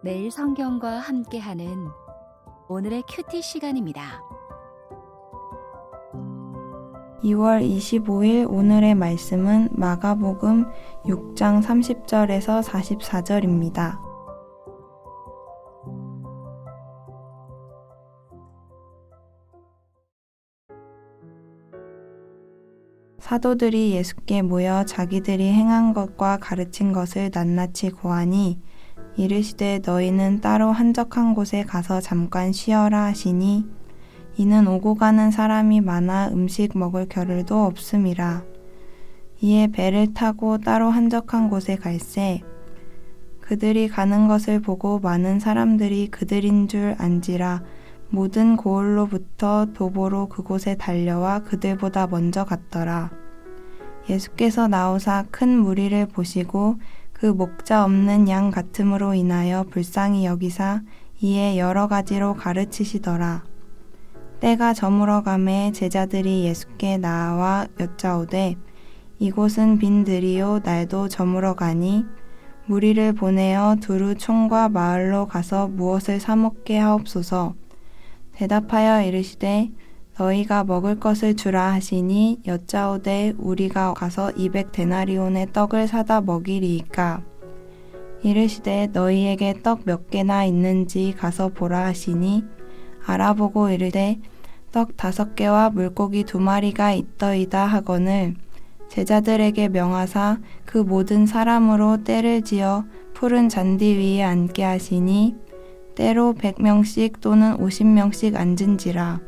매일 성경과 함께하는 오늘의 큐티 시간입니다. 2월 25일 오늘의 말씀은 마가복음 6장 30절에서 44절입니다. 사도들이 예수께 모여 자기들이 행한 것과 가르친 것을 낱낱이 고하니 이르시되 너희는 따로 한적한 곳에 가서 잠깐 쉬어라 하시니 이는 오고 가는 사람이 많아 음식 먹을 겨를도 없음이라. 이에 배를 타고 따로 한적한 곳에 갈새 그들이 가는 것을 보고 많은 사람들이 그들인 줄 안지라 모든 고을로부터 도보로 그곳에 달려와 그들보다 먼저 갔더라. 예수께서 나오사 큰 무리를 보시고 그 목자 없는 양 같음으로 인하여 불쌍히 여기사 이에 여러 가지로 가르치시더라. 때가 저물어 가매 제자들이 예수께 나와 여짜오되 이곳은 빈들이요 날도 저물어 가니 무리를 보내어 두루 촌과 마을로 가서 무엇을 사 먹게 하옵소서 대답하여 이르시되 너희가 먹을 것을 주라 하시니 여짜오되 우리가 가서 이백 데나리온의 떡을 사다 먹이리이까? 이르시되 너희에게 떡 몇 개나 있는지 가서 보라 하시니 알아보고 이르되 떡 다섯 개와 물고기 두 마리가 있더이다 하거늘 제자들에게 명하사 그 모든 사람으로 때를 지어 푸른 잔디 위에 앉게 하시니 때로 백 명씩 또는 오십 명씩 앉은지라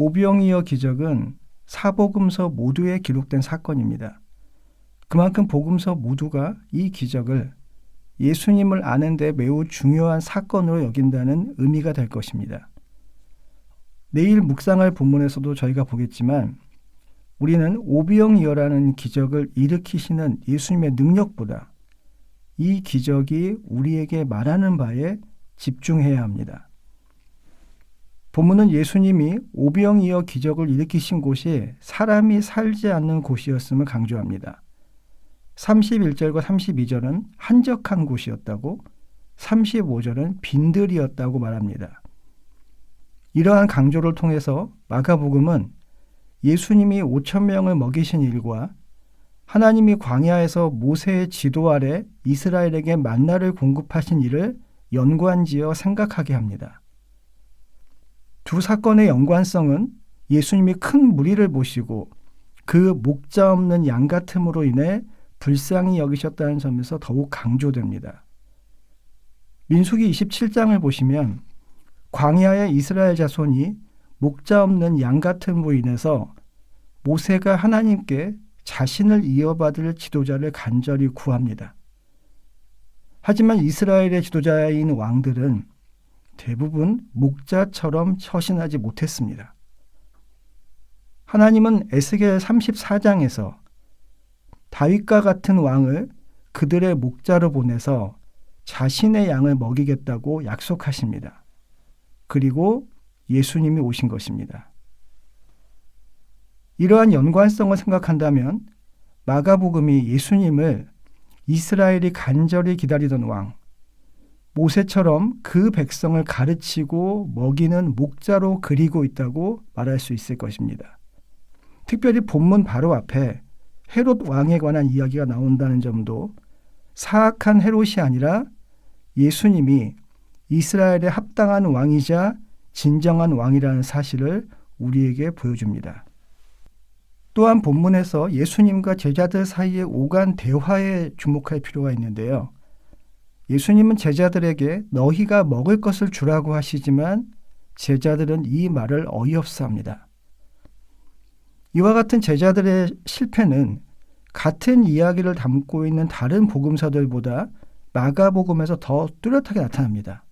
오병이어 기적은 사복음서 모두에 기록된 사건입니다. 그만큼 복음서 모두가 이 기적을 예수님을 아는데 매우 중요한 사건으로 여긴다는 의미가 될 것입니다. 내일 묵상할 본문에서도 저희가 보겠지만 우리는 오병이어라는 기적을 일으키시는 예수님의 능력보다 이 기적이 우리에게 말하는 바에 집중해야 합니다. 본문은 예수님이 오병이어 기적을 일으키신 곳이 사람이 살지 않는 곳이었음을 강조합니다. 31절과 32절은 한적한 곳이었다고 35절은 빈들이었다고 말합니다. 이러한 강조를 통해서 마가복음은 예수님이 5천 명을 먹이신 일과 하나님이 광야에서 모세의 지도 아래 이스라엘에게 만나를 공급하신 일을 연관지어 생각하게 합니다. 두 사건의 연관성은 예수님이 큰 무리를 보시고 그 목자 없는 양 같음으로 인해 불쌍히 여기셨다는 점에서 더욱 강조됩니다. 민수기 27장을 보시면 광야의 이스라엘 자손이 목자 없는 양 같음으로 인해서 모세가 하나님께 자신을 이어받을 지도자를 간절히 구합니다. 하지만 이스라엘의 지도자인 왕들은 대부분 목자처럼 처신하지 못했습니다. 하나님은 에스겔 34장에서 다윗과 같은 왕을 그들의 목자로 보내서 자신의 양을 먹이겠다고 약속하십니다. 그리고 예수님이 오신 것입니다. 이러한 연관성을 생각한다면 마가복음이 예수님을 이스라엘이 간절히 기다리던 왕, 모세처럼 그 백성을 가르치고 먹이는 목자로 그리고 있다고 말할 수 있을 것입니다. 특별히 본문 바로 앞에 헤롯 왕에 관한 이야기가 나온다는 점도 사악한 헤롯이 아니라 예수님이 이스라엘의 합당한 왕이자 진정한 왕이라는 사실을 우리에게 보여줍니다. 또한 본문에서 예수님과 제자들 사이의 오간 대화에 주목할 필요가 있는데요. 예수님은 제자들에게 너희가 먹을 것을 주라고 하시지만 제자들은 이 말을 어이없어 합니다. 이와 같은 제자들의 실패는 같은 이야기를 담고 있는 다른 복음서들보다 마가복음에서 더 뚜렷하게 나타납니다.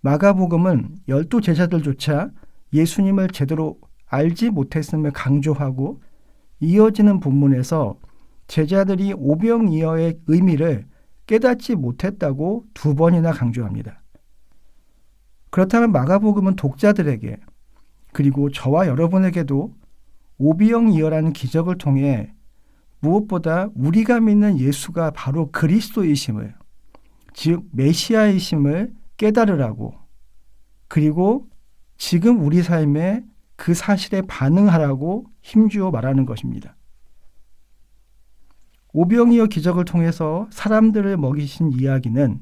마가복음은 열두 제자들조차 예수님을 제대로 알지 못했음을 강조하고 이어지는 본문에서 제자들이 오병이어의 의미를 깨닫지 못했다고 두 번이나 강조합니다. 그렇다면 마가복음은 독자들에게 그리고 저와 여러분에게도 오병이어라는 기적을 통해 무엇보다 우리가 믿는 예수가 바로 그리스도이심을 즉 메시아이심을 깨달으라고 그리고 지금 우리 삶에 그 사실에 반응하라고 힘주어 말하는 것입니다. 오병이어 기적을 통해서 사람들을 먹이신 이야기는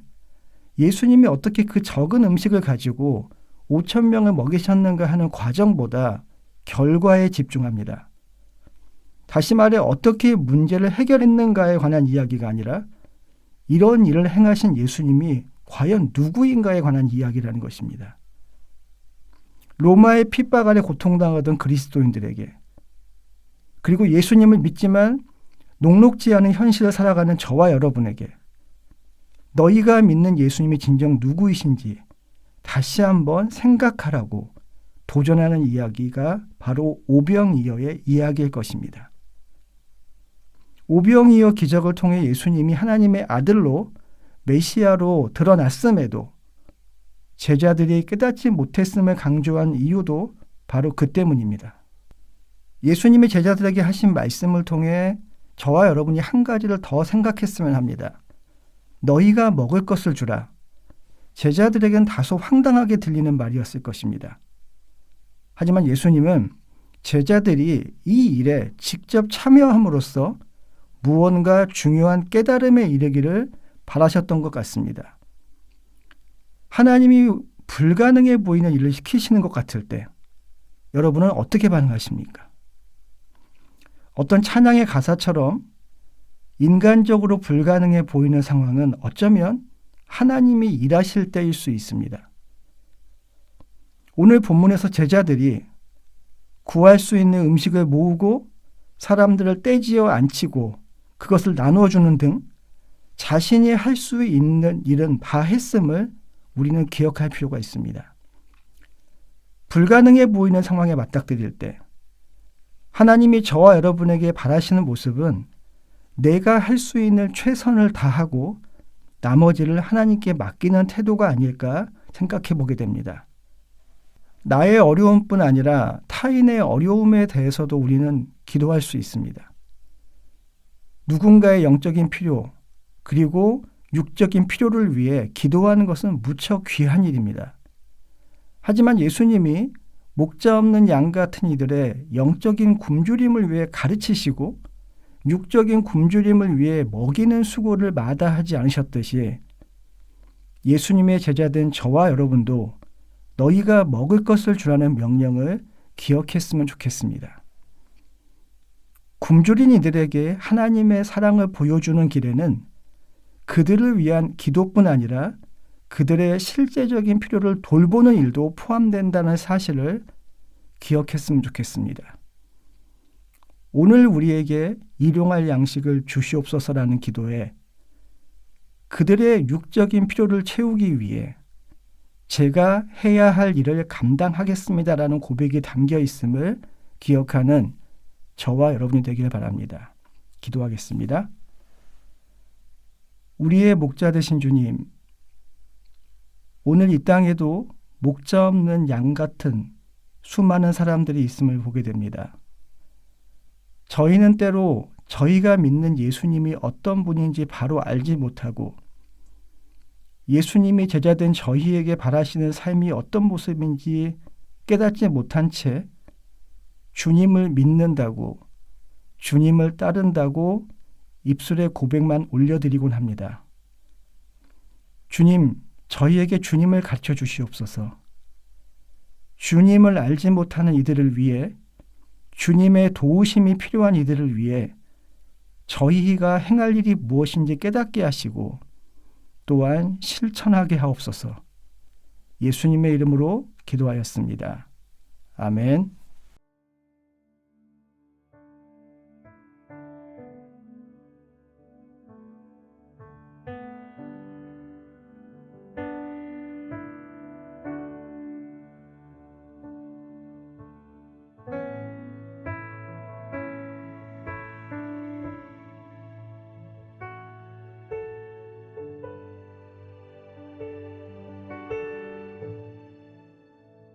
예수님이 어떻게 그 적은 음식을 가지고 5천 명을 먹이셨는가 하는 과정보다 결과에 집중합니다. 다시 말해 어떻게 문제를 해결했는가에 관한 이야기가 아니라 이런 일을 행하신 예수님이 과연 누구인가에 관한 이야기라는 것입니다. 로마의 핍박 아래 고통당하던 그리스도인들에게 그리고 예수님을 믿지만 녹록지 않은 현실을 살아가는 저와 여러분에게 너희가 믿는 예수님이 진정 누구이신지 다시 한번 생각하라고 도전하는 이야기가 바로 오병이어의 이야기일 것입니다. 오병이어 기적을 통해 예수님이 하나님의 아들로 메시아로 드러났음에도 제자들이 깨닫지 못했음을 강조한 이유도 바로 그 때문입니다. 예수님이 제자들에게 하신 말씀을 통해 저와 여러분이 한 가지를 더 생각했으면 합니다. 너희가 먹을 것을 주라. 제자들에겐 다소 황당하게 들리는 말이었을 것입니다. 하지만 예수님은 제자들이 이 일에 직접 참여함으로써 무언가 중요한 깨달음에 이르기를 바라셨던 것 같습니다. 하나님이 불가능해 보이는 일을 시키시는 것 같을 때 여러분은 어떻게 반응하십니까? 어떤 찬양의 가사처럼 인간적으로 불가능해 보이는 상황은 어쩌면 하나님이 일하실 때일 수 있습니다. 오늘 본문에서 제자들이 구할 수 있는 음식을 모으고 사람들을 떼지어 앉히고 그것을 나누어 주는 등 자신이 할 수 있는 일은 다 했음을 우리는 기억할 필요가 있습니다. 불가능해 보이는 상황에 맞닥뜨릴 때 하나님이 저와 여러분에게 바라시는 모습은 내가 할 수 있는 최선을 다하고 나머지를 하나님께 맡기는 태도가 아닐까 생각해 보게 됩니다. 나의 어려움뿐 아니라 타인의 어려움에 대해서도 우리는 기도할 수 있습니다. 누군가의 영적인 필요, 그리고 육적인 필요를 위해 기도하는 것은 무척 귀한 일입니다. 하지만 예수님이 목자 없는 양 같은 이들의 영적인 굶주림을 위해 가르치시고 육적인 굶주림을 위해 먹이는 수고를 마다하지 않으셨듯이 예수님의 제자된 저와 여러분도 너희가 먹을 것을 주라는 명령을 기억했으면 좋겠습니다. 굶주린 이들에게 하나님의 사랑을 보여주는 길에는 그들을 위한 기도뿐 아니라 그들의 실제적인 필요를 돌보는 일도 포함된다는 사실을 기억했으면 좋겠습니다. 오늘 우리에게 일용할 양식을 주시옵소서라는 기도에 그들의 육적인 필요를 채우기 위해 제가 해야 할 일을 감당하겠습니다라는 고백이 담겨 있음을 기억하는 저와 여러분이 되길 바랍니다. 기도하겠습니다. 우리의 목자 되신 주님, 오늘 이 땅에도 목자 없는 양 같은 수많은 사람들이 있음을 보게 됩니다. 저희는 때로 저희가 믿는 예수님이 어떤 분인지 바로 알지 못하고 예수님이 제자된 저희에게 바라시는 삶이 어떤 모습인지 깨닫지 못한 채 주님을 믿는다고 주님을 따른다고 입술에 고백만 올려드리곤 합니다. 주님, 저희에게 주님을 가르쳐 주시옵소서. 주님을 알지 못하는 이들을 위해 주님의 도우심이 필요한 이들을 위해 저희가 행할 일이 무엇인지 깨닫게 하시고 또한 실천하게 하옵소서. 예수님의 이름으로 기도하였습니다. 아멘.